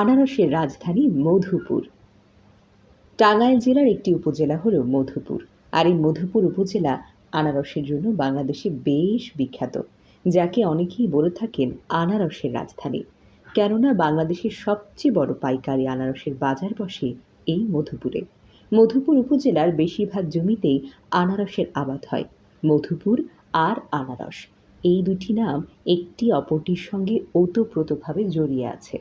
আনারসের রাজধানী মধুপুর। টাঙ্গাইল জেলার একটি উপজেলা হল মধুপুর। আর এই মধুপুর উপজেলা আনারসের জন্য বাংলাদেশে বেশ বিখ্যাত, যাকে অনেকেই বলে থাকেন আনারসের রাজধানী। কেননা বাংলাদেশের সবচেয়ে বড় পাইকারি আনারসের বাজার বসে এই মধুপুরে। মধুপুর উপজেলার বেশিরভাগ জমিতেই আনারসের আবাদ হয়, মধুপুর আর আনারস। এই দুটি নাম একটি অপরটির সঙ্গে ওতপ্রোতভাবে জড়িয়ে আছে।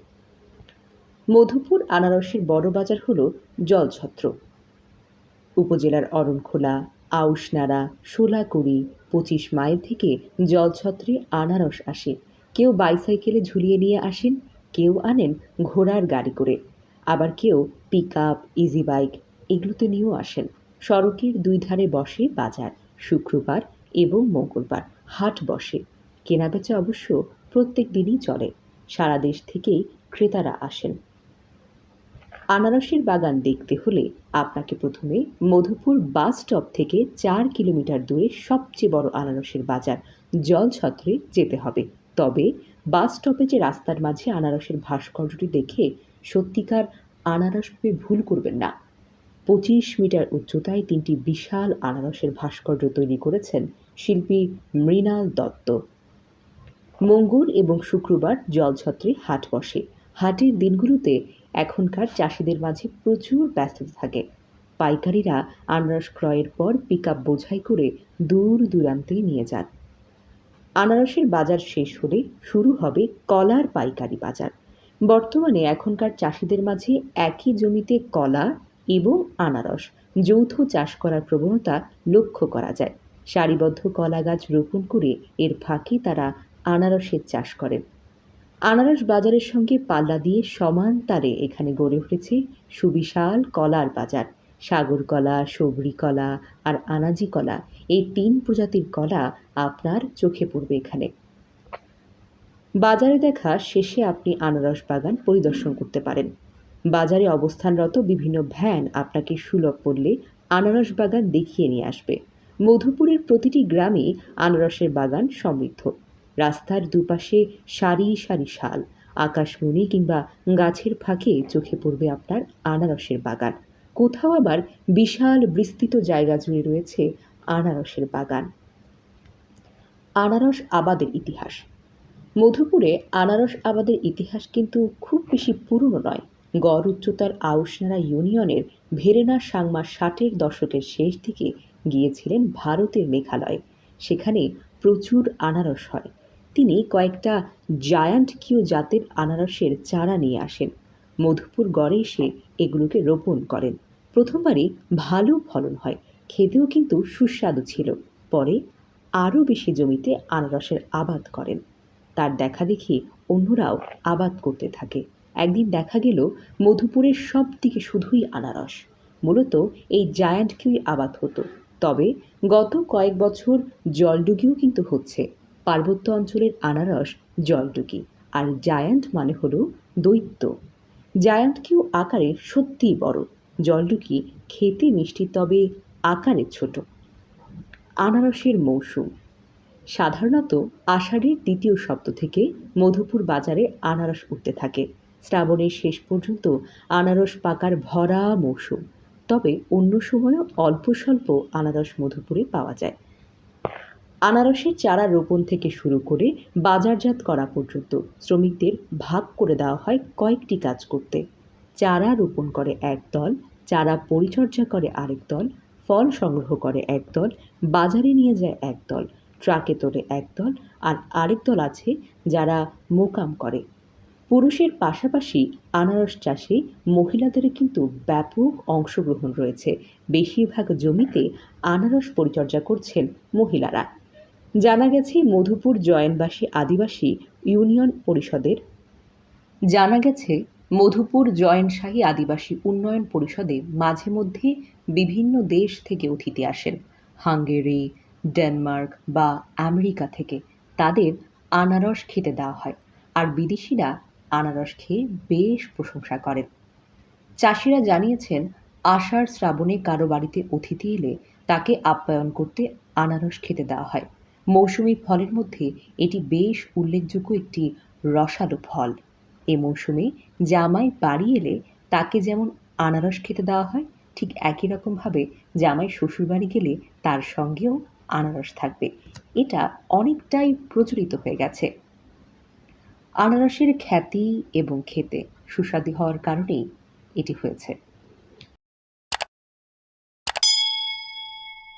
মধুপুর আনারসের বড় বাজার হল জলছত্র। উপজেলার অরণখোলা আউশনাড়া সোলাকুড়ি পঁচিশ মাইল থেকে জলছত্রে আনারস আসে। কেউ বাইসাইকেলে ঝুলিয়ে নিয়ে আসেন, কেউ আনেন ঘোড়ার গাড়ি করে। আবার কেউ পিক আপ ইজি বাইক এগুলোতে নিয়েও আসেন। সড়কের দুই ধারে বসে বাজার, শুক্রবার এবং মঙ্গলবার হাট বসে। কেনাবেচা অবশ্য প্রত্যেক দিনই চলে। সারা দেশ থেকেই ক্রেতারা আসেন। আনারসের বাগান দেখতে হলে আপনাকে প্রথমে মধুপুর বাস স্টপ থেকে চার কিলোমিটার দূরে সবচেয়ে বড় আনারসের বাজার, জলছত্রে যেতে হবে। তবে বাস স্টপেজে রাস্তার মাঝে আনারসের ভাস্কর্যটি দেখে সত্যিকার আনারস ভেবে ভুল করবেন না। পঁচিশ মিটার উচ্চতায় তিনটি বিশাল আনারসের ভাস্কর্য তৈরি করেছেন শিল্পী মৃণাল দত্ত। মঙ্গল এবং শুক্রবার জলছত্রে হাট বসে। হাটের দিনগুলোতে এখনকার চাষিদের মাঝে প্রচুর ব্যস্ততা থাকে। পাইকারিরা আনারস ক্রয়ের পর পিক আপ বোঝাই করে দূর দূরান্তে নিয়ে যান। আনারসের বাজার শেষ হলে শুরু হবে কলার পাইকারি বাজার। বর্তমানে এখনকার চাষিদের মাঝে একই জমিতে কলা এবং আনারস যৌথ চাষ করার প্রবণতা লক্ষ্য করা যায়। সারিবদ্ধ কলা গাছ রোপণ করে এর ফাঁকে তারা আনারসের চাষ করেন। আনারস বাজারের সঙ্গে পাল্লা দিয়ে সমান তারে এখানে গড়ে উঠেছে সুবিশাল কলার বাজার। সাগর কলা, সবরি কলা আর আনাজি কলা, এই তিন প্রজাতির কলা আপনার চোখে পড়বে এখানে। বাজারে দেখা, শেষে আপনি আনারস বাগান পরিদর্শন করতে পারেন। বাজারে অবস্থানরত বিভিন্ন ভ্যান আপনাকে সুলভ মূল্যে আনারস বাগান দেখিয়ে নিয়ে আসবে। মধুপুরের প্রতিটি গ্রামে আনারসের বাগান সমৃদ্ধ। রাস্তার দুপাশে সারি সারি শাল, আকাশমণি কিংবা গাছের ফাঁকে চোখে পড়বে আপনার আনারসের বাগান। কোথাও আবার বিশাল বিস্তৃত জায়গা জুড়ে রয়েছে আনারসের বাগান। আনারস আবাদের ইতিহাস। মধুপুরে আনারস আবাদের ইতিহাস কিন্তু খুব বেশি পুরনো নয়। গড় উচ্চতার আউশনারা ইউনিয়নের ভেরেনা সাংমা ষাটের দশকের শেষ দিকে গিয়েছিলেন ভারতের মেঘালয়। সেখানে প্রচুর আনারস হয়। তিনি কয়েকটা জায়ান্ট কিউ জাতের আনারসের চারা নিয়ে আসেন। মধুপুর গড়ে এসে এগুলোকে রোপণ করেন। প্রথমবারই ভালো ফলন হয়। খেতেও কিন্তু সুস্বাদু ছিল। পরে আরও বেশি জমিতে আনারসের আবাদ করেন। তার দেখা দেখি অন্যরাও আবাদ করতে থাকে। একদিন দেখা গেল, মধুপুরের সব দিকে শুধুই আনারস। মূলত এই জায়ান্ট কিউই আবাদ হতো। তবে গত কয়েক বছর জলডুগিও কিন্তু হচ্ছে। পার্বত্য অঞ্চলের আনারস জলডুগি আর জায়ান্ট মানে হলো দৈত্য। জায়ান্ট কিউ আকারে সত্যিই বড়। জলডুকি খেতে মিষ্টি, তবে আকারে ছোট। আনারসের মৌসুম। সাধারণত আষাঢ়ের দ্বিতীয় সপ্তাহ থেকে মধুপুর বাজারে আনারস উঠতে থাকে। শ্রাবণের শেষ পর্যন্ত আনারস পাকার ভরা মৌসুম। তবে অন্য সময়ও অল্প স্বল্প আনারস মধুপুরে পাওয়া যায়। আনারসের চারা রোপণ থেকে শুরু করে বাজারজাত করা পর্যন্ত শ্রমিকদের ভাগ করে দেওয়া হয় কয়েকটি কাজ করতে। চারা রোপণ করে এক দল, চারা পরিচর্যা করে আরেক দল, ফল সংগ্রহ করে এক দল, বাজারে নিয়ে যায় এক দল, ট্রাকে তোলে এক দল আর আরেক দল আছে যারা মোকাম করে। পুরুষের পাশাপাশি আনারস চাষে মহিলাদেরও কিন্তু ব্যাপক অংশগ্রহণ রয়েছে। বেশিরভাগ জমিতে আনারস পরিচর্যা করছেন মহিলারা। জানা গেছে মধুপুর জয়েনবাসী আদিবাসী ইউনিয়ন পরিষদের। জানা গেছে মধুপুর জয়েনশাহী আদিবাসী উন্নয়ন পরিষদে মাঝে মধ্যে বিভিন্ন দেশ থেকে অতিথি আসেন। হাঙ্গেরি, ডেনমার্ক বা আমেরিকা থেকে তাদের আনারস খেতে দেওয়া হয় আর বিদেশিরা আনারস খেয়ে বেশ প্রশংসা করেন। চাষিরা জানিয়েছেন, আষাঢ় শ্রাবণে কারও বাড়িতে অতিথি এলে তাকে আপ্যায়ন করতে আনারস খেতে দেওয়া হয়। মৌসুমি ফলের মধ্যে এটি বেশ উল্লেখযোগ্য একটি রসালো ফল। এ মৌসুমে জামাই বাড়ি এলে তাকে যেমন আনারস খেতে দেওয়া হয়, ঠিক একই রকমভাবে জামাই শ্বশুরবাড়ি গেলে তার সঙ্গেও আনারস থাকবে। এটা অনেকটাই প্রচলিত হয়ে গেছে। আনারসের খ্যাতি এবং খেতে সুস্বাদু হওয়ার কারণেই এটি হয়েছে।